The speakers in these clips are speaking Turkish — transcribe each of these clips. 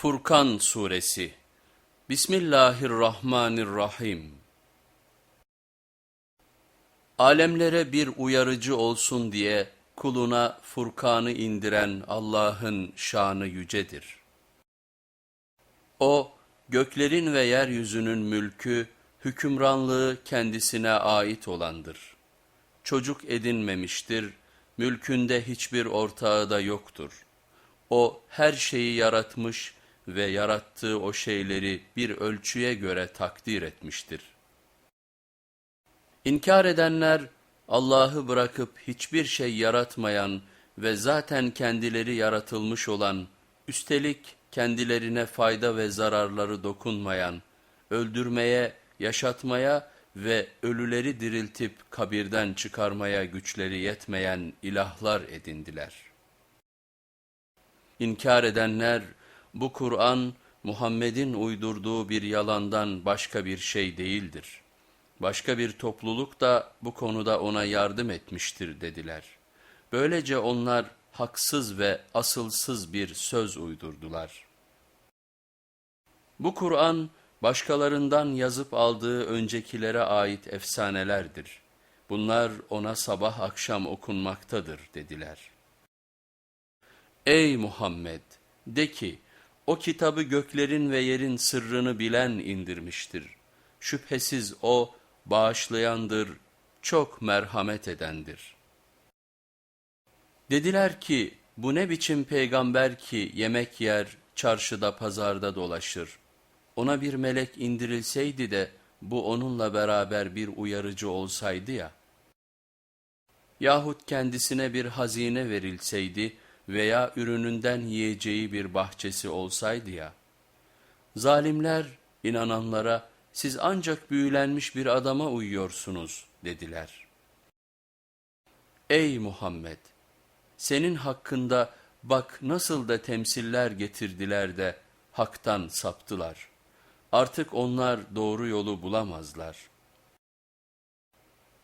Furkan Suresi Bismillahirrahmanirrahim Alemlere bir uyarıcı olsun diye kuluna Furkan'ı indiren Allah'ın şanı yücedir. O, göklerin ve yeryüzünün mülkü, hükümranlığı kendisine ait olandır. Çocuk edinmemiştir, mülkünde hiçbir ortağı da yoktur. O her şeyi yaratmış ve yarattığı o şeyleri bir ölçüye göre takdir etmiştir. İnkar edenler Allah'ı bırakıp hiçbir şey yaratmayan ve zaten kendileri yaratılmış olan, üstelik kendilerine fayda ve zararları dokunmayan, öldürmeye, yaşatmaya ve ölüleri diriltip kabirden çıkarmaya güçleri yetmeyen ilahlar edindiler. İnkar edenler, bu Kur'an Muhammed'in uydurduğu bir yalandan başka bir şey değildir. Başka bir topluluk da bu konuda ona yardım etmiştir dediler. Böylece onlar haksız ve asılsız bir söz uydurdular. Bu Kur'an başkalarından yazıp aldığı öncekilere ait efsanelerdir. Bunlar ona sabah akşam okunmaktadır dediler. Ey Muhammed! De ki, o kitabı göklerin ve yerin sırrını bilen indirmiştir. Şüphesiz o bağışlayandır, çok merhamet edendir. Dediler ki, bu ne biçim peygamber ki yemek yer, çarşıda pazarda dolaşır. Ona bir melek indirilseydi de bu onunla beraber bir uyarıcı olsaydı ya. Yahut kendisine bir hazine verilseydi, veya ürününden yiyeceği bir bahçesi olsaydı ya. Zalimler inananlara siz ancak büyülenmiş bir adama uyuyorsunuz dediler. Ey Muhammed! Senin hakkında bak nasıl da temsiller getirdiler de haktan saptılar. Artık onlar doğru yolu bulamazlar.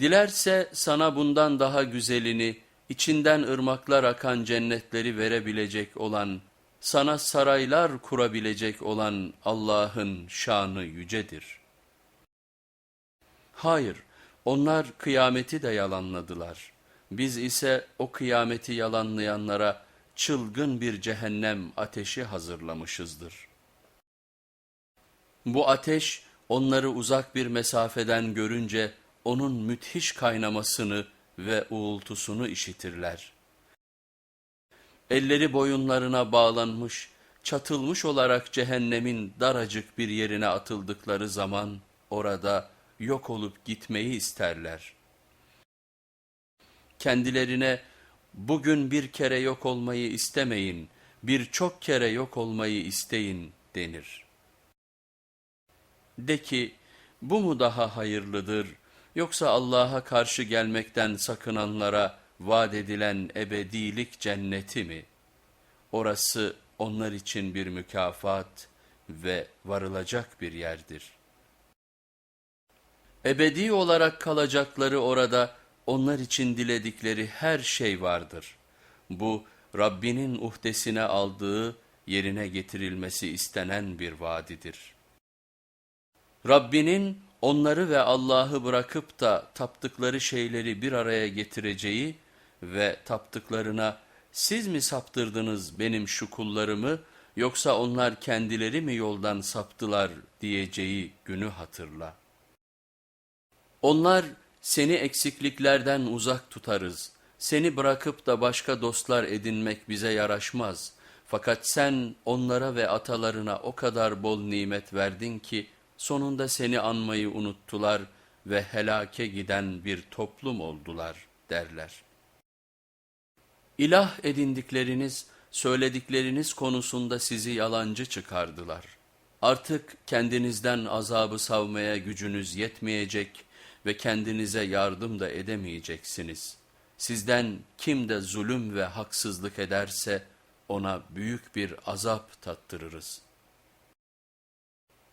Dilerse sana bundan daha güzelini, içinden ırmaklar akan cennetleri verebilecek olan, sana saraylar kurabilecek olan Allah'ın şanı yücedir. Hayır, onlar kıyameti de yalanladılar. Biz ise o kıyameti yalanlayanlara çılgın bir cehennem ateşi hazırlamışızdır. Bu ateş onları uzak bir mesafeden görünce onun müthiş kaynamasını, ve uğultusunu işitirler. Elleri boyunlarına bağlanmış, çatılmış olarak cehennemin daracık bir yerine atıldıkları zaman orada yok olup gitmeyi isterler. Kendilerine bugün bir kere yok olmayı istemeyin, birçok kere yok olmayı isteyin denir. De ki bu mu daha hayırlıdır?'' Yoksa Allah'a karşı gelmekten sakınanlara vaat edilen ebedilik cenneti mi? Orası onlar için bir mükafat ve varılacak bir yerdir. Ebedi olarak kalacakları orada onlar için diledikleri her şey vardır. Bu Rabbinin uhdesine aldığı yerine getirilmesi istenen bir vaadidir. Rabbinin onları ve Allah'ı bırakıp da taptıkları şeyleri bir araya getireceği ve taptıklarına siz mi saptırdınız benim şu kullarımı yoksa onlar kendileri mi yoldan saptılar diyeceği günü hatırla. Onlar seni eksikliklerden uzak tutarız, seni bırakıp da başka dostlar edinmek bize yaraşmaz. Fakat sen onlara ve atalarına o kadar bol nimet verdin ki, sonunda seni anmayı unuttular ve helake giden bir toplum oldular derler. İlah edindikleriniz, söyledikleriniz konusunda sizi yalancı çıkardılar. Artık kendinizden azabı savmaya gücünüz yetmeyecek ve kendinize yardım da edemeyeceksiniz. Sizden kim de zulüm ve haksızlık ederse ona büyük bir azap tattırırız.''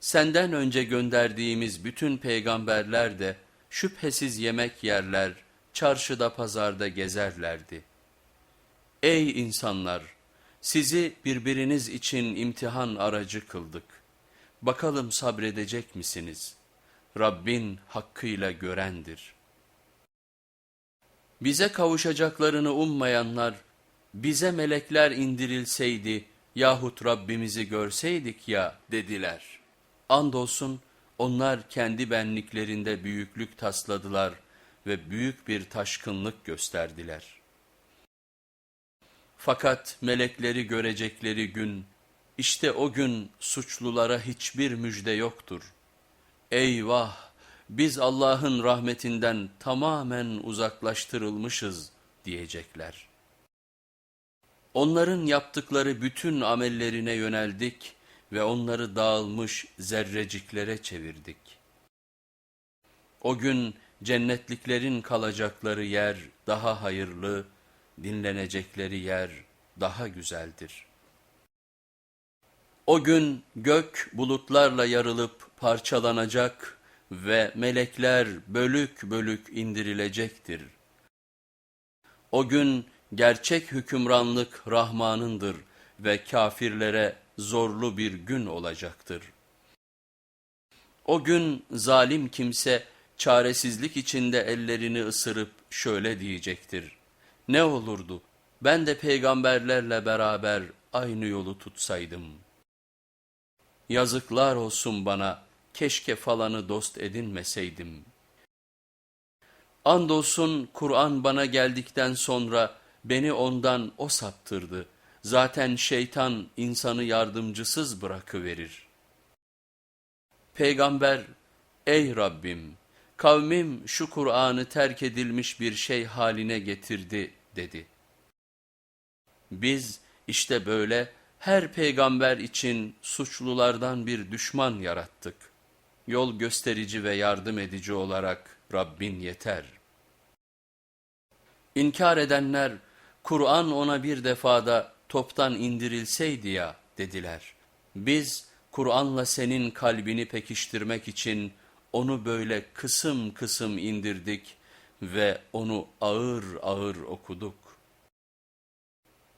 Senden önce gönderdiğimiz bütün peygamberler de şüphesiz yemek yerler, çarşıda pazarda gezerlerdi. Ey insanlar! Sizi birbiriniz için imtihan aracı kıldık. Bakalım sabredecek misiniz? Rabbin hakkıyla görendir. Bize kavuşacaklarını ummayanlar, bize melekler indirilseydi yahut Rabbimizi görseydik ya dediler. Andolsun onlar kendi benliklerinde büyüklük tasladılar ve büyük bir taşkınlık gösterdiler. Fakat melekleri görecekleri gün, işte o gün suçlulara hiçbir müjde yoktur. Eyvah! Biz Allah'ın rahmetinden tamamen uzaklaştırılmışız diyecekler. Onların yaptıkları bütün amellerine yöneldik ve onları dağılmış zerreciklere çevirdik. O gün cennetliklerin kalacakları yer daha hayırlı, dinlenecekleri yer daha güzeldir. O gün gök bulutlarla yarılıp parçalanacak ve melekler bölük bölük indirilecektir. O gün gerçek hükümranlık Rahman'ındır ve kafirlere zorlu bir gün olacaktır. O gün zalim kimse çaresizlik içinde ellerini ısırıp şöyle diyecektir. Ne olurdu ben de peygamberlerle beraber aynı yolu tutsaydım. Yazıklar olsun bana keşke falanı dost edinmeseydim. Andolsun Kur'an bana geldikten sonra beni ondan o saptırdı. Zaten şeytan insanı yardımcısız bırakıverir. Peygamber, ey Rabbim, kavmim şu Kur'an'ı terk edilmiş bir şey haline getirdi dedi. Biz işte böyle her peygamber için suçlulardan bir düşman yarattık. Yol gösterici ve yardım edici olarak Rabbin yeter. İnkar edenler, Kur'an ona bir defada toptan indirilseydi ya dediler. Biz Kur'an'la senin kalbini pekiştirmek için onu böyle kısım kısım indirdik ve onu ağır ağır okuduk.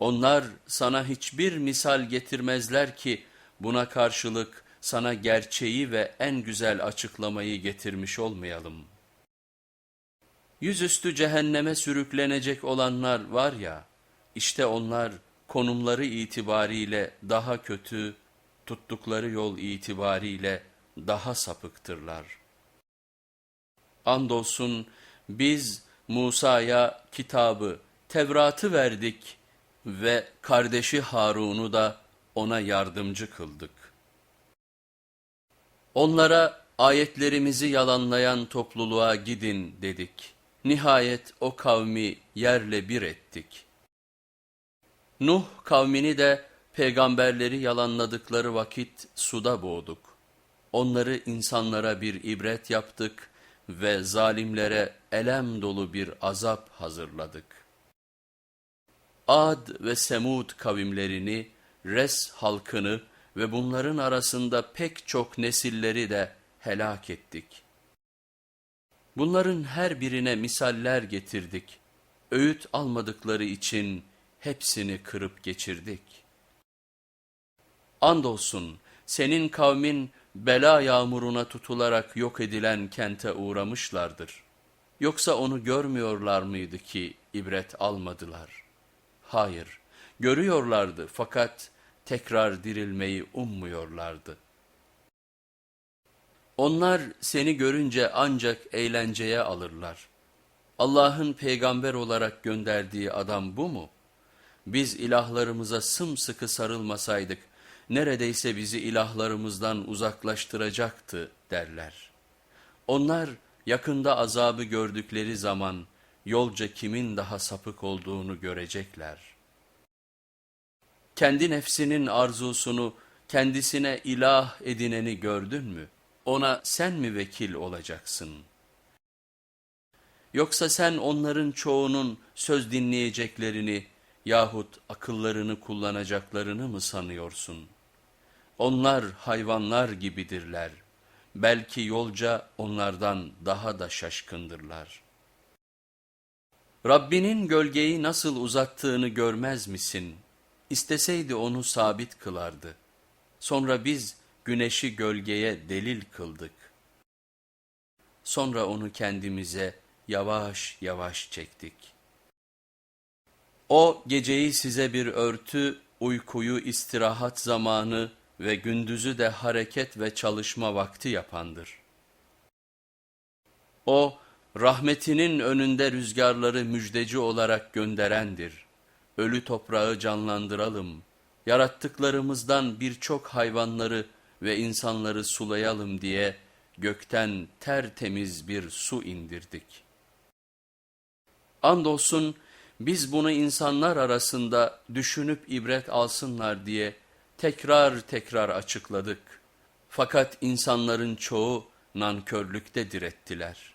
Onlar sana hiçbir misal getirmezler ki buna karşılık sana gerçeği ve en güzel açıklamayı getirmiş olmayalım. Yüzüstü cehenneme sürüklenecek olanlar var ya, işte onlar konumları itibariyle daha kötü, tuttukları yol itibariyle daha sapıktırlar. Andolsun biz Musa'ya kitabı, Tevrat'ı verdik ve kardeşi Harun'u da ona yardımcı kıldık. Onlara ayetlerimizi yalanlayan topluluğa gidin dedik. Nihayet o kavmi yerle bir ettik. Nuh kavmini de peygamberleri yalanladıkları vakit suda boğduk. Onları insanlara bir ibret yaptık ve zalimlere elem dolu bir azap hazırladık. Ad ve Semud kavimlerini, Res halkını ve bunların arasında pek çok nesilleri de helak ettik. Bunların her birine misaller getirdik. Öğüt almadıkları için hepsini kırıp geçirdik. Andolsun senin kavmin bela yağmuruna tutularak yok edilen kente uğramışlardır. Yoksa onu görmüyorlar mıydı ki ibret almadılar? Hayır, görüyorlardı fakat tekrar dirilmeyi ummuyorlardı. Onlar seni görünce ancak eğlenceye alırlar. Allah'ın peygamber olarak gönderdiği adam bu mu? Biz ilahlarımıza sımsıkı sarılmasaydık, neredeyse bizi ilahlarımızdan uzaklaştıracaktı derler. Onlar yakında azabı gördükleri zaman yolca kimin daha sapık olduğunu görecekler. Kendi nefsinin arzusunu kendisine ilah edineni gördün mü? Ona sen mi vekil olacaksın? Yoksa sen onların çoğunun söz dinleyeceklerini yahut akıllarını kullanacaklarını mı sanıyorsun?'' Onlar hayvanlar gibidirler. Belki yolca onlardan daha da şaşkındırlar. Rabbinin gölgeyi nasıl uzattığını görmez misin? isteseydi onu sabit kılardı. Sonra biz güneşi gölgeye delil kıldık. Sonra onu kendimize yavaş yavaş çektik. O geceyi size bir örtü, uykuyu istirahat zamanı ve gündüzü de hareket ve çalışma vakti yapandır. O rahmetinin önünde rüzgarları müjdeci olarak gönderendir. Ölü toprağı canlandıralım, yarattıklarımızdan birçok hayvanları ve insanları sulayalım diye gökten tertemiz bir su indirdik. Andolsun biz bunu insanlar arasında düşünüp ibret alsınlar diye tekrar tekrar açıkladık. Fakat insanların çoğu nankörlükte direttiler.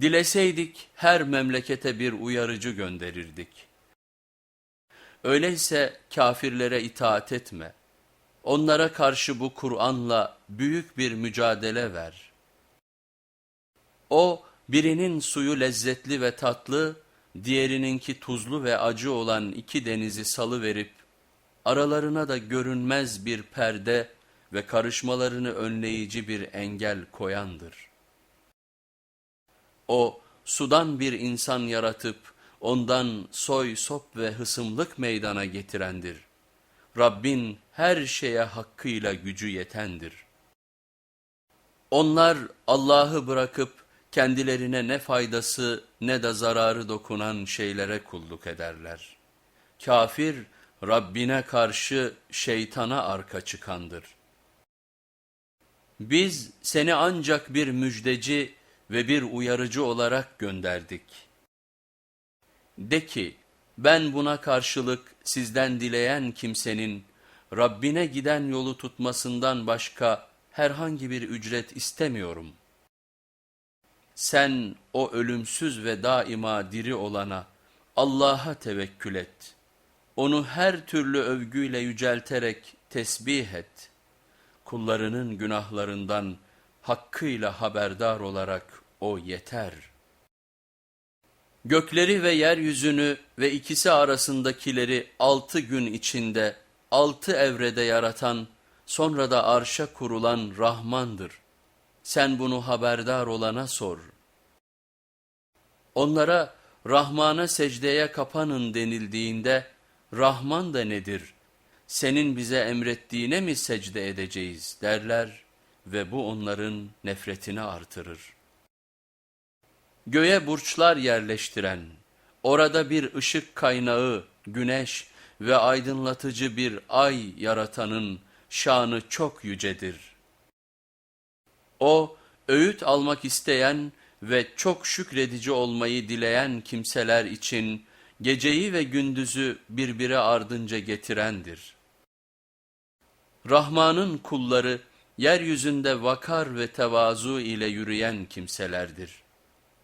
Dileseydik her memlekete bir uyarıcı gönderirdik. Öyleyse kafirlere itaat etme. Onlara karşı bu Kur'an'la büyük bir mücadele ver. O birinin suyu lezzetli ve tatlı, diğerininki tuzlu ve acı olan iki denizi salıverip, aralarına da görünmez bir perde ve karışmalarını önleyici bir engel koyandır. O sudan bir insan yaratıp ondan soy sop ve hısımlık meydana getirendir. Rabbin her şeye hakkıyla gücü yetendir. Onlar Allah'ı bırakıp kendilerine ne faydası ne de zararı dokunan şeylere kulluk ederler. Kafir Rabbine karşı şeytana arka çıkandır. Biz seni ancak bir müjdeci ve bir uyarıcı olarak gönderdik. De ki, ben buna karşılık sizden dileyen kimsenin Rabbine giden yolu tutmasından başka herhangi bir ücret istemiyorum. Sen o ölümsüz ve daima diri olana Allah'a tevekkül et. Onu her türlü övgüyle yücelterek tesbih et. Kullarının günahlarından hakkıyla haberdar olarak o yeter. Gökleri ve yeryüzünü ve ikisi arasındakileri altı gün içinde, altı evrede yaratan, sonra da arşa kurulan Rahmandır. Sen bunu haberdar olana sor. Onlara Rahman'a secdeye kapanın denildiğinde, Rahman da nedir? Senin bize emrettiğine mi secde edeceğiz derler ve bu onların nefretini artırır. Göğe burçlar yerleştiren, orada bir ışık kaynağı, güneş ve aydınlatıcı bir ay yaratanın şanı çok yücedir. O, öğüt almak isteyen ve çok şükredici olmayı dileyen kimseler için geceyi ve gündüzü birbiri ardınca getirendir. Rahman'ın kulları yeryüzünde vakar ve tevazu ile yürüyen kimselerdir.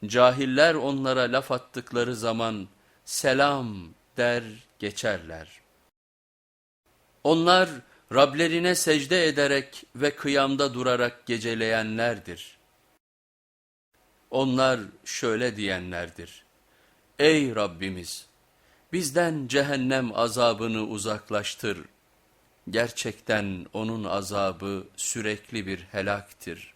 Cahiller onlara laf attıkları zaman selam der geçerler. Onlar Rablerine secde ederek ve kıyamda durarak geceleyenlerdir. Onlar şöyle diyenlerdir. Ey Rabbimiz! Bizden cehennem azabını uzaklaştır. Gerçekten onun azabı sürekli bir helaktir.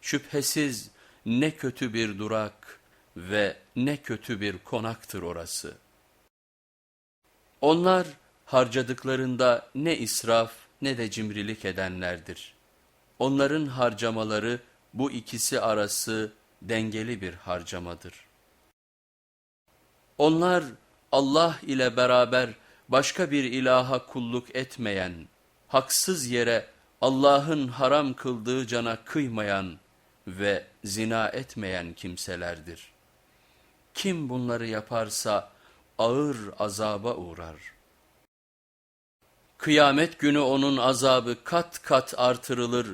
Şüphesiz ne kötü bir durak ve ne kötü bir konaktır orası. Onlar harcadıklarında ne israf ne de cimrilik edenlerdir. Onların harcamaları bu ikisi arası dengeli bir harcamadır. Onlar Allah ile beraber başka bir ilaha kulluk etmeyen, haksız yere Allah'ın haram kıldığı cana kıymayan ve zina etmeyen kimselerdir. Kim bunları yaparsa ağır azaba uğrar. Kıyamet günü onun azabı kat kat artırılır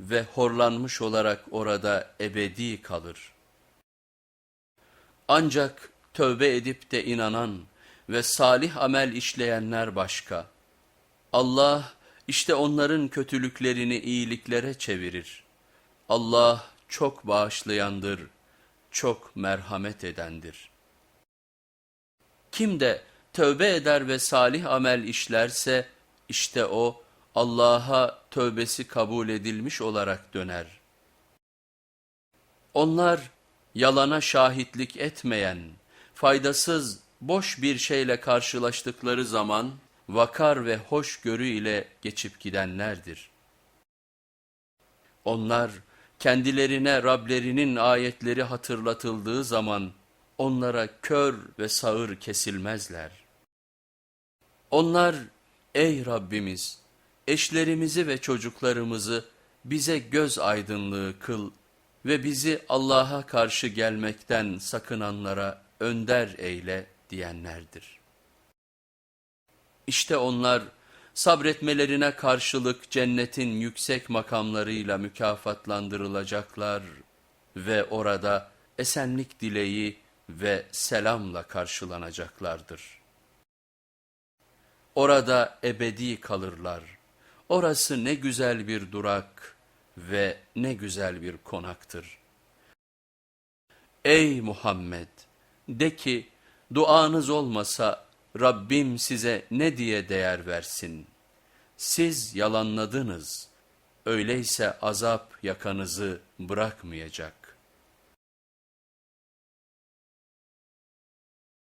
ve horlanmış olarak orada ebedi kalır. Ancak tövbe edip de inanan ve salih amel işleyenler başka. Allah işte onların kötülüklerini iyiliklere çevirir. Allah çok bağışlayandır, çok merhamet edendir. Kim de tövbe eder ve salih amel işlerse işte o Allah'a tövbesi kabul edilmiş olarak döner. Onlar yalana şahitlik etmeyen, faydasız, boş bir şeyle karşılaştıkları zaman vakar ve hoşgörü ile geçip gidenlerdir. Onlar kendilerine Rablerinin ayetleri hatırlatıldığı zaman onlara kör ve sağır kesilmezler. Onlar ey Rabbimiz eşlerimizi ve çocuklarımızı bize göz aydınlığı kıl ve bizi Allah'a karşı gelmekten sakınanlara önder eyle diyenlerdir. İşte onlar sabretmelerine karşılık cennetin yüksek makamlarıyla mükafatlandırılacaklar ve orada esenlik dileği ve selamla karşılanacaklardır. Orada ebedi kalırlar. Orası ne güzel bir durak ve ne güzel bir konaktır. Ey Muhammed! De ki, duanız olmasa Rabbim size ne diye değer versin? Siz yalanladınız. Öyleyse azap yakanızı bırakmayacak.